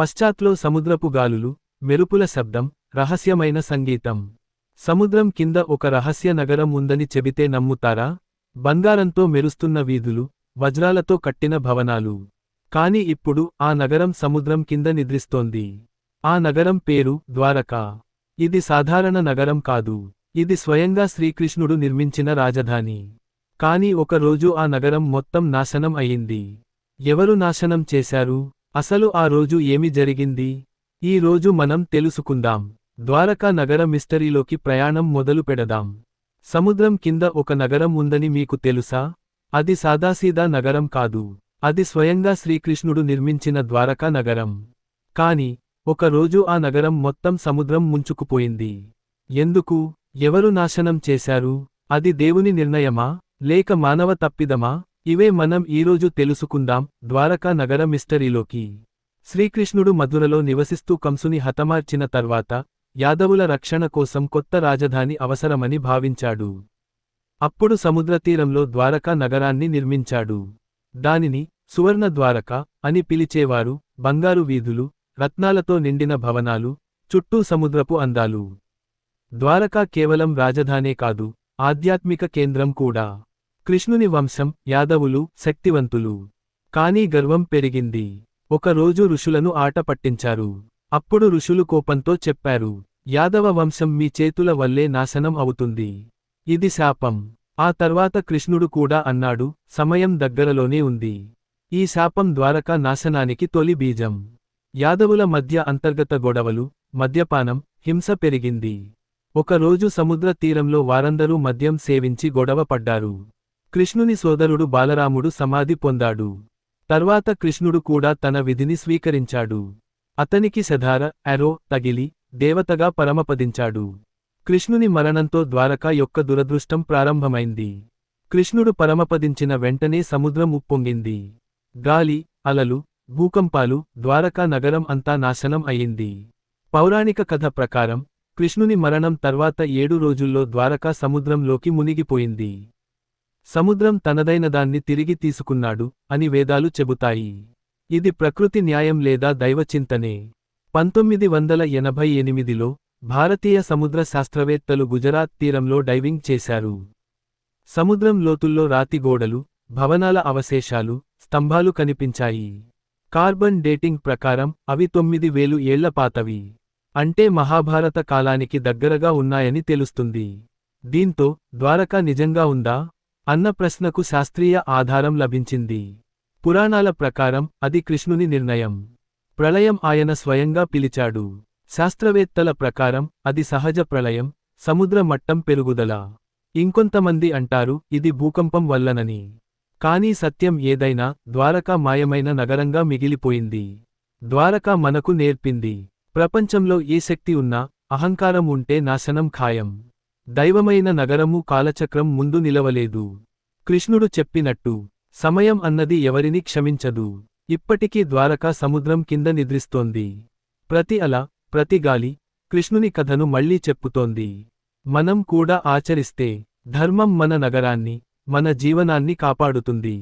పశ్చాత్లో సముద్రపు గాలులు మెరుపుల శబ్దం రహస్యమైన సంగీతం. సముద్రం కింద ఒక రహస్య నగరం ఉందని చెబితే నమ్ముతారా? బంగారంతో మెరుస్తున్న వీధులు వజ్రాలతో కట్టిన భవనాలు. కాని ఇప్పుడు ఆ నగరం సముద్రం కింద నిద్రిస్తోంది. ఆ నగరం పేరు ద్వారకా. ఇది సాధారణ నగరం కాదు. ఇది స్వయంగా శ్రీకృష్ణుడు నిర్మించిన రాజధాని. కాని ఒకరోజు ఆ నగరం మొత్తం నాశనం అయింది. ఎవరు నాశనం చేశారు? అసలు ఆ రోజు ఏమి జరిగింది? ఈ రోజు మనం తెలుసుకుందాం. ద్వారకా నగర మిస్టరీలోకి ప్రయాణం మొదలు పెడదాం. సముద్రం కింద ఒక నగరం ఉందని మీకు తెలుసా? అది సాదాసీదా నగరం కాదు. అది స్వయంగా శ్రీకృష్ణుడు నిర్మించిన ద్వారకా నగరం. కాని ఒక రోజు ఆ నగరం మొత్తం సముద్రం ముంచుకుపోయింది. ఎందుకు? ఎవరు నాశనం చేశారు? అది దేవుని నిర్ణయమా? లేక మానవ తప్పిదమా? ఇవే మనం ఈరోజు తెలుసుకుందాం ద్వారకా నగర మిస్టరీలోకి. శ్రీకృష్ణుడు మధురలో నివసిస్తూ కంసుని హతమార్చిన తర్వాత యాదవుల రక్షణ కోసం కొత్త రాజధాని అవసరమని భావించాడు. అప్పుడు సముద్రతీరంలో ద్వారకా నగరాన్ని నిర్మించాడు. దానిని సువర్ణ ద్వారక అని పిలిచేవారు బంగారు వీధులు రత్నాలతో నిండిన భవనాలు చుట్టూ సముద్రపు అందాలు. ద్వారకా కేవలం రాజధానే కాదు ఆధ్యాత్మిక కేంద్రం కూడా. కృష్ణుని వంశం యాదవులు శక్తివంతులు. కానీ గర్వం పెరిగింది. ఒకరోజు ఋషులను ఆట పట్టించారు. అప్పుడు ఋషులు కోపంతో చెప్పారు యాదవ వంశం మీ చేతుల వల్లే నాశనం అవుతుంది. ఇది శాపం. ఆ తర్వాత కృష్ణుడు కూడా అన్నాడు సమయం దగ్గరలోనే ఉంది. ఈ శాపం ద్వారక నాశనానికి తొలి బీజం. యాదవుల మధ్య అంతర్గత గొడవలు మద్యపానం హింస పెరిగింది. ఒకరోజు సముద్ర తీరంలో వారందరూ మద్యం సేవించి గొడవ పడ్డారు. కృష్ణుని సోదరుడు బాలరాముడు సమాధి పొందాడు. తర్వాత కృష్ణుడు కూడా తన విధిని స్వీకరించాడు. అతనికి శధార ఎరో తగిలి దేవతగా పరమపదించాడు. కృష్ణుని మరణంతో ద్వారకా యొక్క దురదృష్టం ప్రారంభమైంది. కృష్ణుడు పరమపదించిన వెంటనే సముద్రం ఉప్పొంగింది. గాలి అలలు భూకంపాలు ద్వారకా నగరం అంతా నాశనం అయింది పౌరాణిక కథ ప్రకారం కృష్ణుని మరణం తర్వాత ఏడు రోజుల్లో ద్వారకా సముద్రంలోకి మునిగిపోయింది. సముద్రం తనదైనదాన్ని తిరిగి తీసుకున్నాడు అని వేదాలు చెబుతాయి. ఇది ప్రకృతి న్యాయం లేదా దైవచింతనే పంతొమ్మిది వందల ఎనభై ఎనిమిదిలో భారతీయ సముద్ర శాస్త్రవేత్తలు గుజరాత్ తీరంలో డైవింగ్ చేశారు. సముద్రం లోతుల్లో రాతి గోడలు భవనాల అవశేషాలు స్తంభాలు కనిపించాయి. కార్బన్ డేటింగ్ ప్రకారం అవి తొమ్మిది వేలు ఏళ్ళ పాతవి. అంటే మహాభారత కాలానికి దగ్గరగా ఉన్నాయని తెలుస్తుంది. దీంతో ద్వారకా నిజంగా ఉందా? అన్న ప్రశ్నకు శాస్త్రీయ ఆధారం లభించింది. పురాణాల ప్రకారం అది కృష్ణుని నిర్ణయం. ప్రళయం ఆయన స్వయంగా పిలిచాడు. శాస్త్రవేత్తల ప్రకారం అది సహజ ప్రళయం సముద్ర మట్టం పెరుగుదల. ఇంకొంతమంది అంటారు ఇది భూకంపం వల్లనని. కానీ సత్యం ఏదైనా ద్వారకా మాయమైన నగరంగా మిగిలిపోయింది. ద్వారకా మనకు నేర్పింది. ప్రపంచంలో ఏ శక్తి ఉన్నా అహంకారం ఉంటే నాశనం ఖాయం. దైవమైన నగరము కాలచక్రం ముందు నిలవలేదు. కృష్ణుడు చెప్పినట్టు సమయం అన్నది ఎవరిని క్షమించదు. ఇప్పటికీ ద్వారకా సముద్రం కింద నిద్రిస్తోంది. ప్రతి అల ప్రతి గాలి కృష్ణుని కథను మళ్ళీ చెప్పుతోంది. మనం కూడా ఆచరిస్తే ధర్మం మన నగరాన్ని మన జీవనాన్ని కాపాడుతుంది.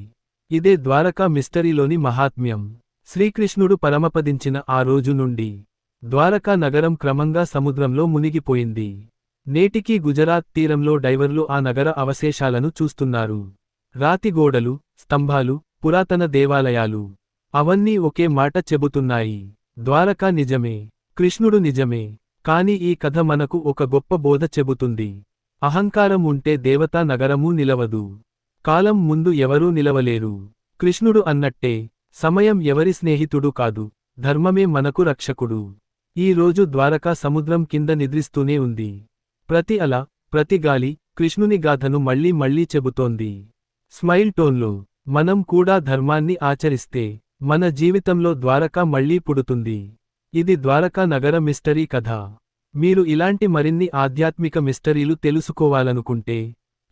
ఇదే ద్వారకా మిస్టరీలోని మహాత్మ్యం. శ్రీకృష్ణుడు పరమపదించిన ఆ రోజు నుండి ద్వారకా నగరం క్రమంగా సముద్రంలో మునిగిపోయింది. నేటికీ గుజరాత్ తీరంలో డైవర్లు ఆ నగర అవశేషాలను చూస్తున్నారు. రాతిగోడలు స్తంభాలు పురాతన దేవాలయాలు. అవన్నీ ఒకే మాట చెబుతున్నాయి. ద్వారకా నిజమే. కృష్ణుడు నిజమే. కాని ఈ కథ మనకు ఒక గొప్ప బోధ చెబుతుంది. అహంకారం ఉంటే దేవతా నగరమూ నిలవదు. కాలం ముందు ఎవరూ నిలవలేరు. కృష్ణుడు అన్నట్టే సమయం ఎవరి స్నేహితుడు కాదు. ధర్మమే మనకు రక్షకుడు. ఈ రోజు ద్వారకా సముద్రం కింద నిద్రిస్తూనే ఉంది. ప్రతి అల ప్రతి గాలి కృష్ణుని గాథను మళ్ళీ మళ్ళీ చెబుతోంది. స్మైల్ టోన్లో మనం కూడా ధర్మాన్ని ఆచరిస్తే మన జీవితంలో ద్వారకా మళ్ళీ పుడుతుంది. ఇది ద్వారకా నగర మిస్టరీ కథ. మీరు ఇలాంటి మరిన్ని ఆధ్యాత్మిక మిస్టరీలు తెలుసుకోవాలనుకుంటే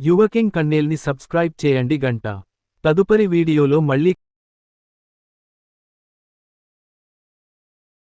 యువకింగ్ కన్నేల్ని సబ్స్క్రైబ్ చేయండి గంట. తదుపరి వీడియోలో మళ్ళీ